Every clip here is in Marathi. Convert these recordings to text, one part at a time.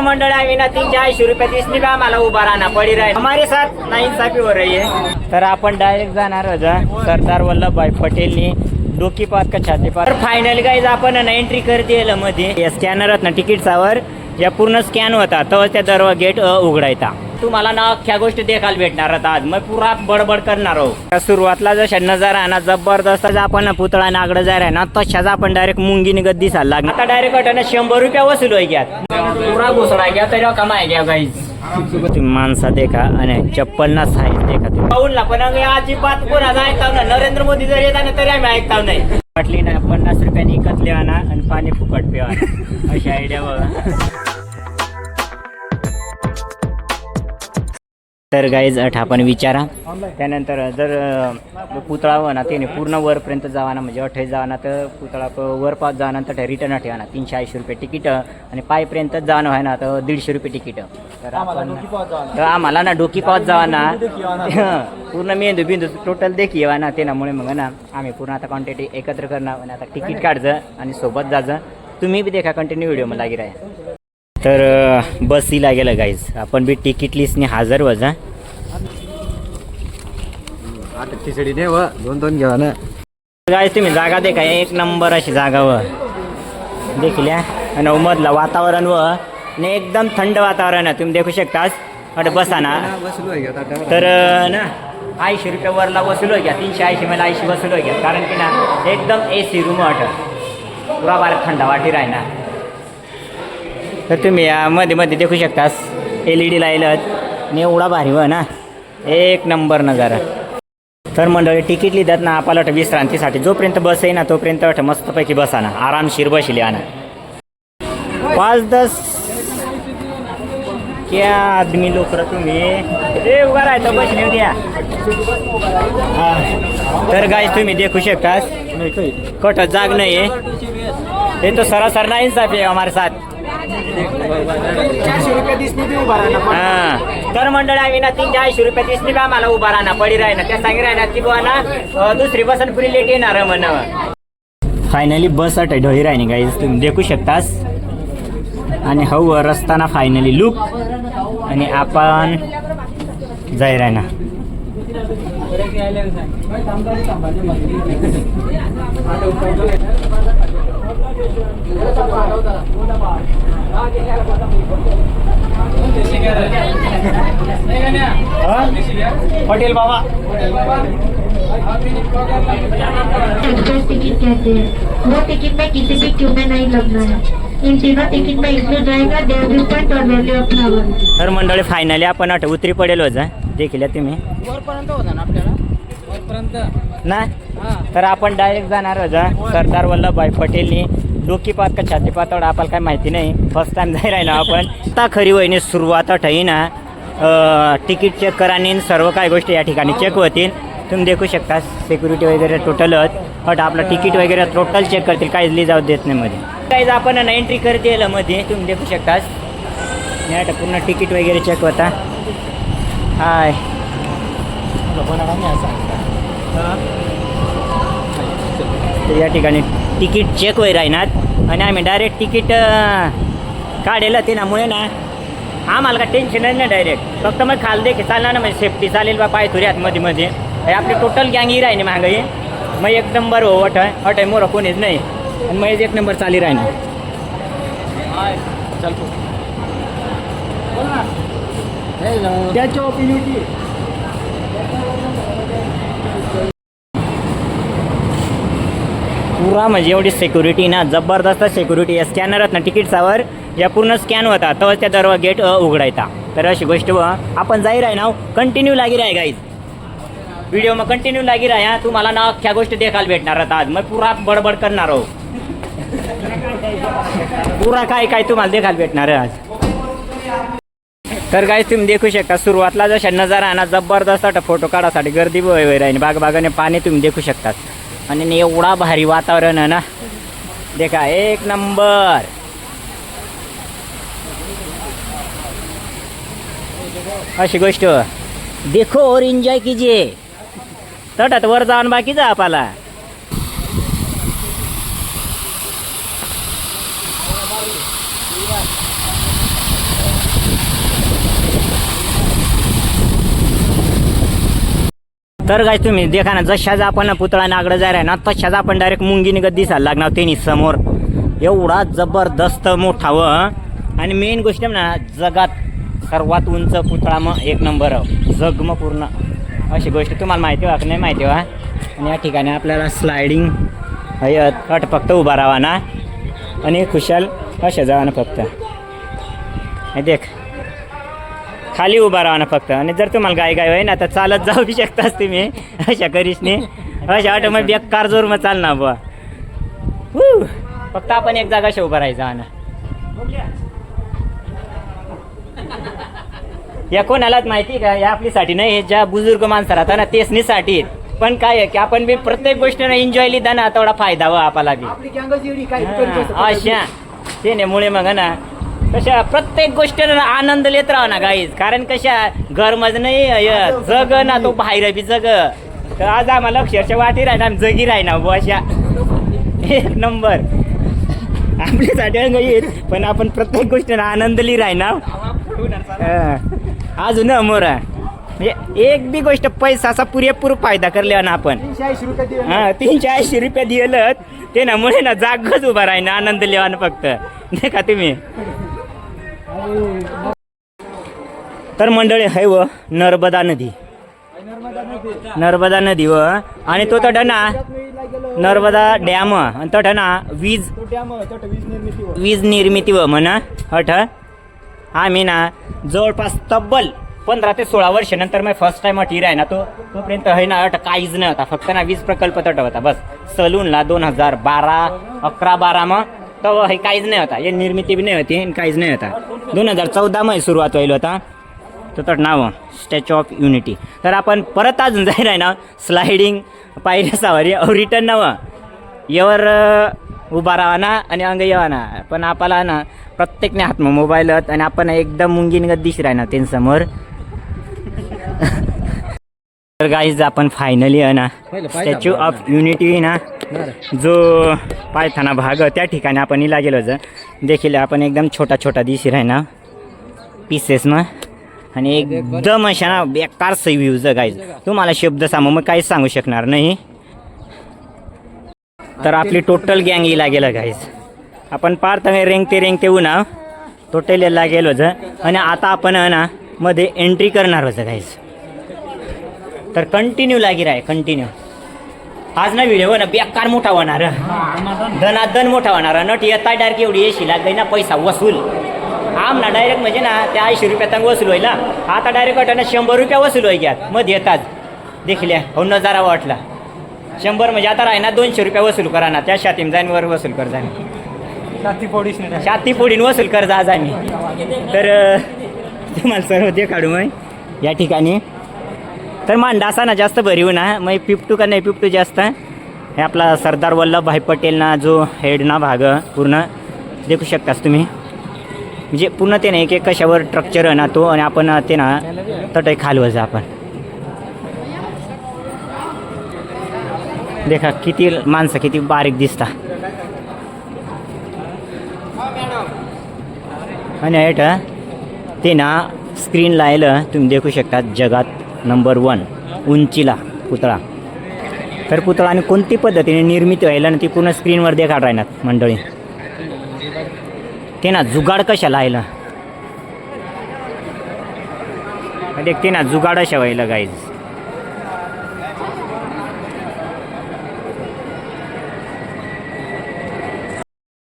मंडळ आम्ही ना तीन ऐंशी रुपये दिसली बा आम्हाला उभा राहणार पडी राहील. हमारे साथ ना हो रही है. तर आपण डायरेक्ट जाणार होता सरदार वल्लभभाई पटेलनी डोकी पात का छाती पात तर गाईज आपण ना एंट्री कर दिलं मध्ये या स्कॅनर ना तिकीटसावर या पूर्ण स्कॅन होता तो त्या दरवा गेट उघडायचा. तुम्हाला ना अख्ख्या गोष्टी देखायला भेटणार आता आज. मग पुरा बडबड करणार आहो. सुरुवातला जशा नजारा आहे ना जबरदस्त जर आपण ना पुतळा नागडं जाय आहे ना तशाच आपण डायरेक्ट मुंगीने गद्दी दिसायला लागणार. आता डायरेक्ट वाटणं शंभर रुपया वसूल घ्या. पुरा घुसडा घ्या तरी हो कमाय घ्या गाईज तुम्ही माणसा देखा आणि चप्पल ना साईज देखा तुम्ही. पाहून ना पण अजिबात कोणाचा ऐकताव ना नरेंद्र मोदी जर येत ना तरी आम्ही ऐकताव नाही. वाटली ना पन्नास रुपयाने इकत लेवा ना आणि पाणी फुकट पिवा अशी आयडिया बघा. तर गाईज अठ आपण विचारा. त्यानंतर जर पुतळा व ना त्याने पूर्ण वरपर्यंत जावा ना म्हणजे अठ्ठावीस जावा ना तर पुतळा वर पाच ना तर रिटर्न ठेवा ना तीनशे ऐंशी रुपये तिकीट आणि पायपर्यंत जाणं आहे ना तर दीडशे रुपये तिकीट. तर आपण तर आम्हाला ना डोकी पाच जावा ना. पूर्ण मेंदू बिंदू टोटल देखी येवा ना त्यामुळे मग ना आम्ही पूर्ण आता क्वांटिटी एकत्र करणार आणि आता तिकीट काढचं आणि सोबत जायचं तुम्ही बी देखा कंटिन्यू व्हिडिओ मला लागी राहा. तर बस ही लागेल गाईज आपण बी तिकीट लिस्टने हजर वजा आता खिचडी दे व दोन दोन घेवा ना. गाईज तुम्ही जागा दे का एक नंबर अशी जागा व. देखल्या आणि मधलं वातावरण व. आणि एकदम थंड वातावरण आहे. तुम्ही देखू शकताच अरे बसा ना बसलो तर ना ऐंशी रुपये वरला वसूल घ्या तीनशे ऐंशी मला ऐंशी वसूल घ्या कारण की ना एकदम ए सी रूम वाट पुरा बारा थंड वाटी राही ना तर तुम्ही या मध्ये मध्ये देखू शकतास. एल ई डी लायलत आणि एवढा भारी व ना एक नंबर नजारा. तर मंडळी तिकीट लिहितात ना आपल्याला वाटतं विश्रांतीसाठी. जोपर्यंत बस आहे ना तोपर्यंत वाटतं मस्तपैकी बसा ना आरामशीर बसली ना पाच दस क्या आदमी लोक तुम्ही? ए उभा बसले द्या. तर गाय तुम्ही देखू शकतास. कट जाग नाही. आहे ये तो सरासर ना इंसाफ है हमारे साथ. हा. तर मंडळ आम्ही ना तीनशे ऐंशी रुपये दिसली बा मला उभा राहणार पडी राहणार त्या सांगी राहणार ती बुवा ना अं, दुसरी बस आणि पुरी लेट येणार म्हणावं. फायनली बस अट ढळी राहिली गाईज तुम्ही देखू शकतास. आणि हव रस्ताना फायनली लुक आणि आपण जाय राहणार पटेल बाबा. टिकट कहते हैं वो टिकट में किसी भी क्यू में नहीं लगना है इन तीनों टिकट में इंक्लूड रहेगा देयर व्यू पॉइंट और वैल्यू ऑफ ट्रैवल तर मंडळी फायनली आपण अट उतरी पडेल होता देखील तुम्ही. वरपर्यंत होता ना आपल्याला? वरपर्यंत. ना? तर आपण डायरेक्ट जाणार होता सरदार वल्लभभाई पटेलनी डोकीपात का छातीपातोड आपल्याला काय माहिती नाही. फर्स्ट टाइम जाय राहिलो आपण. आता खरी वहिनी सुरुवात ठई ना तिकीट चेक कराने सर्व काय गोष्टी या ठिकाणी चेक होतील. तुम्ही देखू शकता सिक्युरिटी वगैरे टोटलच बट आपलं तिकीट वगैरे टोटल चेक करतील काहीच ली जाऊ देत नाही मध्ये. काहीच आपण ना एंट्री करते मध्ये. तुम्ही देखू शकतास नाही पूर्ण तिकीट वगैरे चेक होता. हाय. तर या ठिकाणी तिकीट चेक होई राहणार आणि आम्ही डायरेक्ट तिकीट काढेल त्यामुळे ना आम्हाला का टेन्शन नाही ना डायरेक्ट फक्त मग खाल देखील चालणार ना म्हणजे सेफ्टी चालेल बा पाय थोडी मध्ये मध्ये. हे आपली टोटल गँग ही राहिली मागं मग एक नंबर हो अट आहे अट आहे मोर कोणीच नाही. आणि मग एक नंबर चाली राहिली. त्याच्या पुरा म्हणजे एवढी सिक्युरिटी ना जबरदस्त सिक्युरिटी या स्कॅनरात ना तिकीटसावर या पूर्ण स्कॅन होता तवच त्या दरवा गेट उघडायचा. तर अशी गोष्ट व आपण जाई राही ना कंटिन्यू लागी राही गाईज व्हिडिओ मग कंटिन्यू लागी राहा तुम्हाला ना अख्ख्या गोष्टी देखायला भेटणार आता आज. मग पुरा बडबड करणार हो. पुरा काय काय तुम्हाला देखायला भेटणार आहे आज. तर काय तुम्ही देखू शकता सुरुवातला जशा नजारा ना जबरदस्त फोटो काढासाठी गर्दी वय राहिली बागबागाने पाणी तुम्ही देखू शकतात. आणि न एवढा भारी वातावरण आहे ना. देखा एक नंबर. अशी गोष्ट. देखो और एन्जॉय कीजिए. तटात वर जाऊन बाकी जा आपला. तर काय तुम्ही देखा ना जशाच आपण पुतळा नागडं जाय आहे ना तशाच आपण डायरेक्ट मुंगी निघत दिसायला लागणार त्यांनी समोर. एवढा जबरदस्त मोठा व आणि मेन गोष्ट ना जगात सर्वात उंच पुतळा मग एक नंबर जगम पूर्ण. अशी गोष्ट तुम्हाला माहिती व्हा की? नाही माहिती व्हा आणि या ठिकाणी आपल्याला स्लायडिंग अट फक्त उभा राहावा ना. आणि खुशाल अशा जावा ना फक्त. हे देख. खाली उभा राहा ना फक्त. आणि जर तुम्हाला गाय गाय ना तर चालत जाऊ बी शकताच तुम्ही. अशा करीसने अशा वाटत मग बेकार जोर मग चाल ना बुवा. हू. फक्त आपण एक जागा उभा राहायचा हा ना. या कोणालाच माहिती का? या आपलीसाठी नाही हे ज्या बुजुर्ग माणसं राहतात ना तेचनीसाठी पण काय आहे की आपण बी प्रत्येक गोष्टीनं एन्जॉय लिहिता ना तेवढा फायदा व आपला बी. हा, अशा. त्यामुळे मग ना कशा प्रत्येक गोष्टीनं आनंद लेत राहा ना गाईज कारण कशा घरमज नाही जग ना तो बाहेर बी जग. तर आज आम्हाला अक्षरशा वाटी राही ना आम्ही जगी राही ना बुवा अशा. एक नंबर. आपल्यासाठी अंग येत पण आपण प्रत्येक गोष्टीनं आनंद ली राही ना हा. अजून मोरा म्हणजे एक बी गोष्ट पैसा असा पुरेपूर फायदा करले ना आपण. हा तीनशे ऐंशी रुपये दिलं ते ना मुळे ना जागच उभा राही ना आनंद ना फक्त. नाही का तुम्ही? तर मंडळी आहे व नर्मदा नदी. नर्मदा नदी व. आणि तो तट ना नर्मदा डॅम. आणि तट ना वीज वीज निर्मिती व म्हणा. हठ. आम्ही ना जवळपास तब्बल पंधरा ते सोळा वर्ष नंतर मग फर्स्ट टाइम अट आहे ना तो तोपर्यंत है ना अट काहीच नव्हता. होता फक्त ना वीज प्रकल्प तट होता. बस. सलूनला दोन हजार बारा अकरा बारा मग तेव्हा हे काहीच नाही होता. हे निर्मिती बी नाही होती आणि काहीच नाही होता. दोन हजार चौदामध्ये सुरुवात व्हायला होता. तो तर नाव स्टॅच्यू ऑफ युनिटी तर आपण परत अजून जाईल आहे ना स्लायडिंग पायऱ्या सावारी रिटर्न नावं. यावर उभा राहा ना आणि अंग यावा ना. पण आपल्याला ना प्रत्येकने हात मोबाईल आणि आपण एकदम मुंगीनगत दिस राही ना त्यांच्यासमोर. तर गाईज आपण फायनली आहे ना स्टॅच्यू ऑफ युनिटी ना. जो पायथाना भाग त्या ठिकाणी आपण इला गेलो होतं देखील आपण एकदम छोटा छोटा दिशी राही ना. पीसेस मग आणि एकदम अशा ना बेकार व्ह्यूज गाईज तुम्हाला शब्द सांगू मग काहीच सांगू शकणार नाही. तर आपली टोटल गँग इला गेलं गाईज आपण पार तर रेंगते रेंगते उन्हा टोटल याला गेलो होतं आणि आता आपण ना मध्ये एंट्री करणार होतं गाईज तर कंटिन्यू लागी आहे कंटिन्यू आज ना व्हिडिओ ना बेकार मोठा होणार. धनाधन मोठा होणार. नट येता डायरेक्ट एवढी येशी लागली ना पैसा वसूल. आम ना डायरेक्ट म्हणजे ना त्या ऐंशी रुपयात वसूल होईल ना. आता डायरेक्ट वाटणं शंभर रुपया वसूल होई घ्यात मध्ये येतात देखल्या हो नजारा वाटला. शंभर म्हणजे आता राही ना दोनशे रुपया वसूल करा ना. त्या शातीम जाईन वर वसूल कर जाईन छाती फोडीन वसूल कर जा आज आम्ही तर तुम्हाला सर्व ते काढू मग या ठिकाणी तर मांडा असा ना जास्त भरीव ना. मग पिपटू का नाही पिपटू जास्त. हे आपला सरदार वल्लभभाई पटेल ना जो हेड ना भाग पूर्ण. देखू शकतास तुम्ही. म्हणजे पूर्ण ते ना एक एक कशावर स्ट्रक्चर ना तो आणि आपण ते ना तटय खालवज आपण. देखा किती माणसं किती बारीक दिसता. आणि हेट ते ना स्क्रीन लायलं तुम्ही देखू शकता जगात नंबर वन उंचीला पुतळा. तर पुतळा आणि कोणती पद्धतीने निर्मिती व्हायला ना ती पूर्ण स्क्रीनवर देखाड राहणार मंडळी? ते ना जुगाड कशाला आयलं देख ते ना जुगाड अशा व्हायला गाईज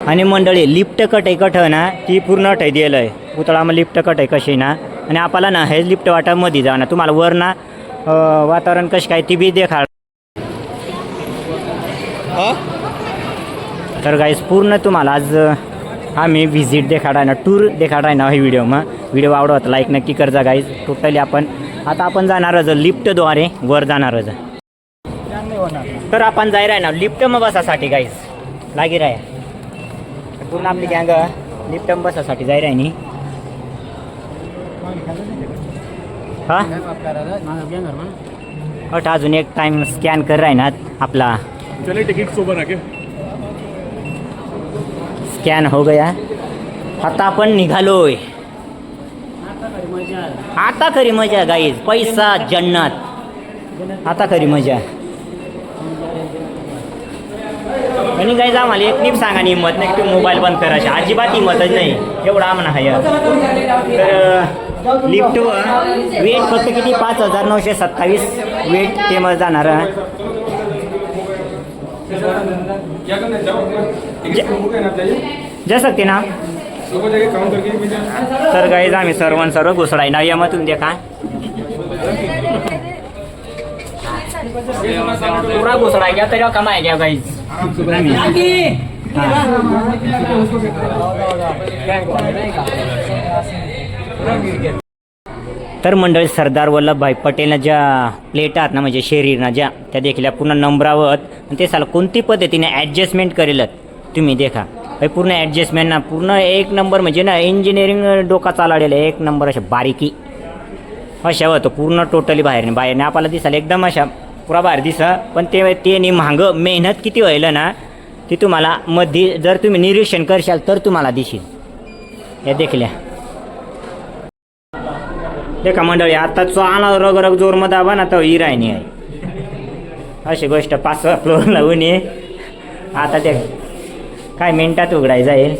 आणि मंडळी लिफ्ट कट आहे कठ ना ती पूर्ण अट दिलं आहे. पुतळा मग लिफ्ट कट आहे कशी ना आणि आपल्याला ना हे लिफ्ट वाटामध्ये जा ना. तुम्हाला वर ना वातावरण कशी काय ती बी देखा तर गाईस पूर्ण तुम्हाला आज आम्ही व्हिजिट देखाडाय ना टूर देखाडाय ना हे व्हिडिओ मग व्हिडिओ आवडत लाईक नक्की करजा गाईज टोटली आपण आता आपण जाणारच लिफ्टद्वारे वर जाणारच तर आपण जाय राय ना लिफ्ट मग बसासाठी गाईज लागी राय. पूर्ण आपली गँग लिफ्ट बसासाठी जाय राय नी. हा? अट अजून एक टाइम स्कॅन कर राय ना आपला. चले टिकट सोबत ना के स्कॅन हो गया. आता आपण निघालोय. आता खरी मजा गाईज पैसा जन्नत. आता खरी मजा. आणि काही जा मला एक नीप सांगा हिंमत नाही की तू मोबाईल बंद करायची अजिबात हिंमतच नाही. एवढा आम्हाला हाय. तर लिफ्टवर वेट फक्त किती? पाच हजार नऊशे सत्तावीस वेट ते मग जाणार जा सकते ना तर गाईज आम्ही सर्वां सर्व घुसडाय. ना यमातून दे का? पुरा घुसडाय घ्या तरी कमाय घ्या गाईज तर मंडळी सरदार वल्लभभाई पटेलनं ज्या प्लेट आहेत ना म्हणजे शरीरना ज्या त्या देखील पूर्ण नंबरावत आणि ते साला कोणती पद्धतीने ॲडजस्टमेंट करेल तुम्ही देखा. पूर्ण ॲडजस्टमेंट ना पूर्ण एक नंबर म्हणजे ना इंजिनिअरिंग डोका चालाडेल एक नंबर अशा बारीकी. अशा होतं पूर्ण टोटली बाहेर नाही. बाहेरने आपल्याला दिसाल एकदम अशा पुरा बाहेर दिसा पण ते ते नि मागं मेहनत किती व्हायलं ना ती तुम्हाला मध्ये जर तुम्ही निरीक्षण करशाल तर तुम्हाला दिसेल. या देखल्या देखा मंडळी आता चाला रग रग जोर आबा ना तर इरायनी आहे. अशी गोष्ट पाच लावून ये आता ते काय मिनिटात उघडाय जाईल?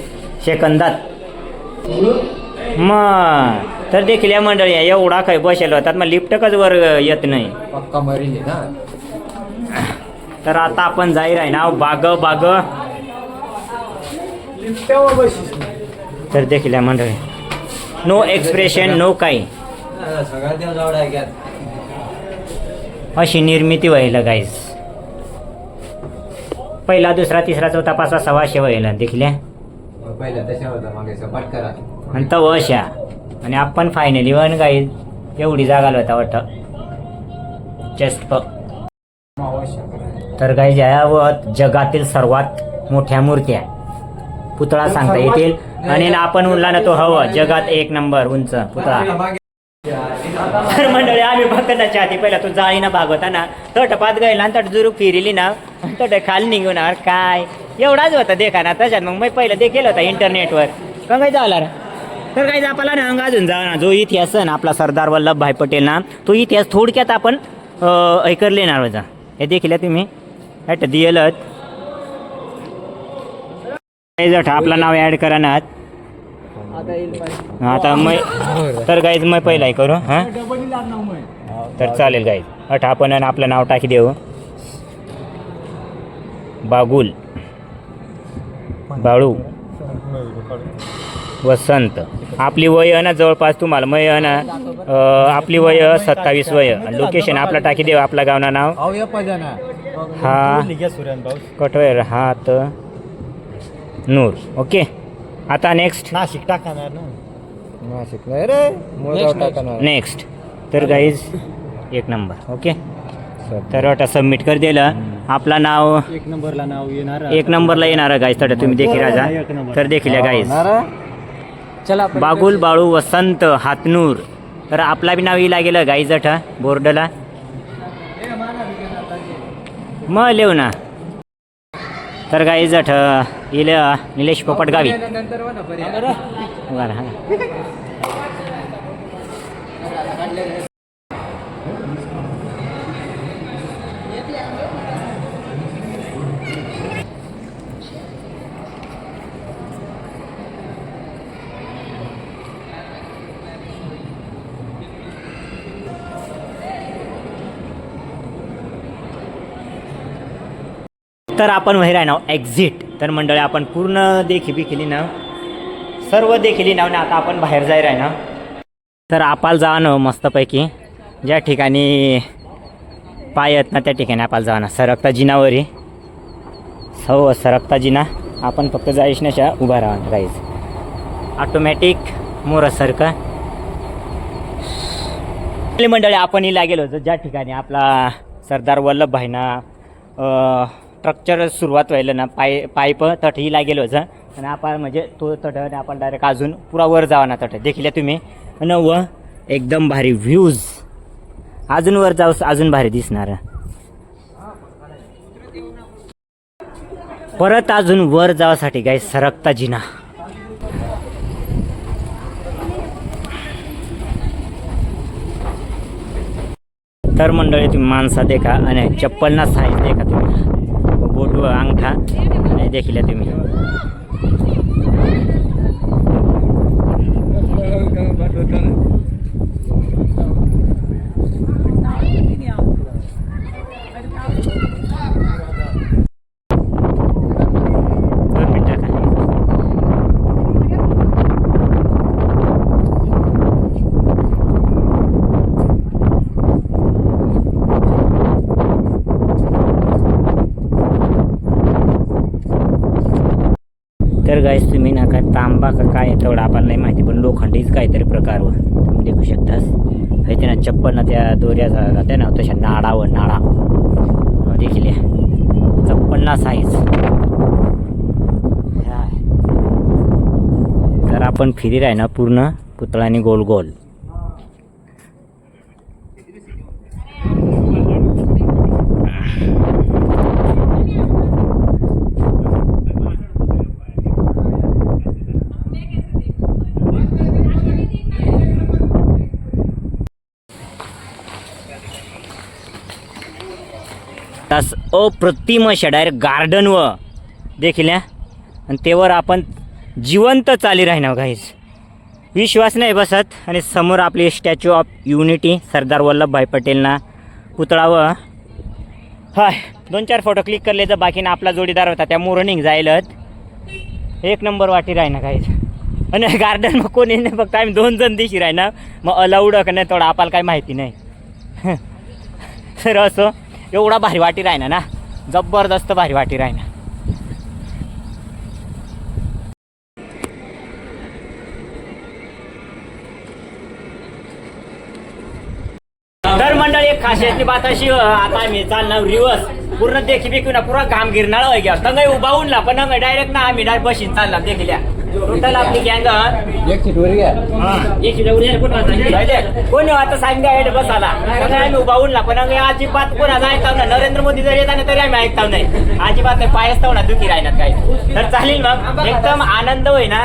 सेकंदात. मग तर देखील या मंडळी आहे, एवढा काय बसेल होतात मग लिफ्ट कच वर येत नाही. तर आता आपण जाईल आहे ना बाग बाग. तर देखील या मंडळी नो एक्सप्रेशन नो काही. देव अशी निर्मिती व्हायला गाईज पहिला दुसरा तिसरा चौथा पाचवा सहाशे व्हायला देखल्या मग पहिलं तशा होता मागे सपाट करा. आणि तव अशा. आणि आपण फायनली वन गाईज एवढी जागा होता वाटत. जस्ट तर गाईज यावत जगातील सर्वात मोठ्या मूर्त्या पुतळा सांगता येतील. आणि आपण उरला ना तो हवं. जगात एक नंबर उंच पुतळा. तर मंडळी आम्ही फक्त आधी पहिला तो जाळीना भागवता ना तट पात आणि तट जुरूक फिरिली ना तट खाली निघून काय? एवढाच होता देखा ना त्याच्यात मग मी पहिलं देखील होता इंटरनेटवर. पण काय झाला रे? तर काही आपल्याला ना अंग अजून जा ना जो इतिहास आहे ना आपला सरदार वल्लभभाई पटेल ना तो इतिहास थोडक्यात आपण ऐकरले ना कर हे देखील तुम्ही. ॲट दिलत. आपलं नाव ॲड करा ना. आता मै तर गाईज मग पहिला हे करू हां? तर चालेल गाईज अठ आपण आणि आपलं नाव टाकी देऊ. बागुल. बाळू. वसंत. आपली वय आहे ना जवळपास तुम्हाला मय आहे ना आपली वय सत्तावीस वय लोकेशन आपला टाकी देऊ आपल्या गावना नाव. अहो या पाहिजे हा. कठोर हात. नूर. ओके? आता नेक्स्ट नाशिक टाकणार ना. नाशिक नाही रे टाकणार. नेक्स्ट तर गाईज एक नंबर ओके तर आता सबमिट कर दिलं. आपला नाव एक नंबरला नाव येणार. एक नंबरला येणार गाईज तर तुम्ही देखील राजा. तर देखील गाईज चला बागुल बाळू वसंत हातनूर. तर आपला बी नाव येला गेलं गाईज अठा बोर्डला. मग लिहू ना. तर गाईज अठ येईल निलेश पोपट गावी बरं हा. तर आपण बाहेर आहे ना एक्झिट तर मंडळी आपण पूर्ण देखी केली ना सर्व देखील नाव ना आता आपण बाहेर जाईल आहे ना तर आपण जाणं मस्तपैकी. ज्या ठिकाणी पाय आहेत ना त्या ठिकाणी आपण जाणं सरकता जिनावर हो सरकता जिना आपण फक्त जाईश नशा उभा राहा राहीस ऑटोमॅटिक मोरसारखं मंडळी आपण इला गेलो होतो ज्या ठिकाणी आपला सरदार वल्लभभाईना स्ट्रक्चर सुरुवात व्हायला ना पाय पाईप तट हिला गेलो होतं आणि आपण म्हणजे तो तट आणि आपण डायरेक्ट अजून पुरा वर जावा ना तट. देखील तुम्ही. नव एकदम भारी व्ह्यूज अजून वर जाऊ अजून भारी दिसणार. परत अजून वर जावासाठी गाय सरकता जिना. तर मंडळी तुम्ही माणसा देखा आणि चप्पलना साईज देखा तुम्ही. बोट व अंगठा आणि देखील तुम्ही दोन मिनिटं आता. तर गाईस तुम्ही ना काय तांबा आहे. तेवढं आपल्याला नाही माहिती पण लोखंडीच काहीतरी प्रकार तुम्ही देखू शकतास. हे ते ना चप्पल ना त्या दोऱ्या जात्या ना तशा नाडा व नाडा. हो, देखील या. साईज तर आपण फिरी राही ना पूर्ण पुतळ्याने गोल गोल तास अप्रतिम अशा डायरेक्ट गार्डन व देखील या आणि तेवर आपण जिवंत चाली राहणार काहीच विश्वास नाही बसत. आणि समोर आपली Statue of Unity Sardar Vallabhbhai पटेलना पुतळा व हाय दोन चार फोटो क्लिक करले तर बाकीनं आपला जोडीदार होता. त्या रनिंग जायलत. एक नंबर वाटी राही ना काहीच आणि गार्डन मग कोणी नाही फक्त आम्ही दोन जण दिशी राही ना मग अलाउड का नाही थोडं आपल्याला काही माहिती नाही. सर असं. एवढा भारी वाटी राहिना ना? जबरदस्त भारी वाटी राहिना. तर मंडळी एक खासियतची बात अशी आता आम्ही चालणार रिवर्स. पूर्ण देखी बिकू ना पुरा घाम गिरणार वगैरे गया. तंगई उभा उनला पण डायरेक्ट ना आम्ही डायरेक्ट बशीन चालला देखील्या टोटल आपली गँग एक सीट वर घ्या. कोणी आता सांगितलं बसाला सगळं आम्ही उभा उनला पण आम्ही अजिबात कोणाचा ऐकताव ना नरेंद्र मोदी जर येताना तरी आम्ही ऐकताव नाही. अजिबात नाही. पायच ना दुखी राहणार काही. तर चालेल मग. एकदम आनंद होई ना?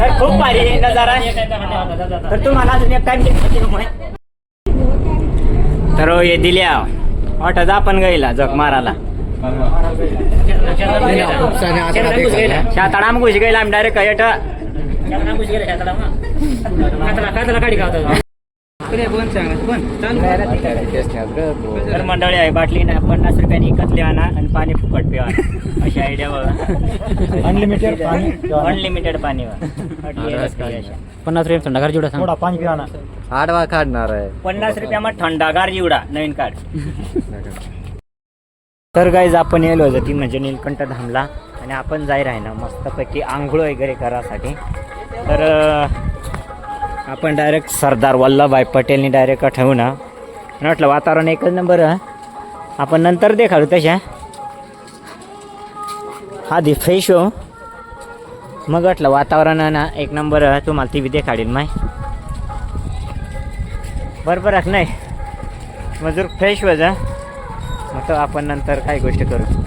तर खूप भारी नजारा. तर तुम्हाला अजून एक टाइम तर हो, हे दिल्या. वाटत आपण गईला जग माराला शाताडाम घुस गेला आम्ही डायरेक्ट येट तर मंडळी आहे बाटली ना पन्नास रुपयाने इकतले आणा आणि पाणी फुकट पिवा अशी आयडिया बघा अनलिमिटेड पाणी अनलिमिटेड पाणी पन्नास रुपये थंडागार जेवढा सांग पाणी पिवा आडवा काढणार आहे. पन्नास रुपया मग थंडागार जिवडा नवीन कार्ड तर गाईज आपण येलो होतो ती म्हणजे नीलकंठ धामला. आणि आपण जाय राही ना मस्तपैकी आंघोळ वगैरे करासाठी तर आपण डायरेक्ट सरदार वल्लभभाई पटेलनी डायरेक्ट ठेवू ना. म्हटलं वातावरण एकच नंबर आपण नंतर देखाडू तशा. आधी फ्रेश हो. मग वाटलं वातावरण आहे ना एक नंबर तुम्हाला ती बी देखाडील माय. बरोबर नाही? मजूर फ्रेश हो जा मग आपण नंतर काय गोष्ट करू.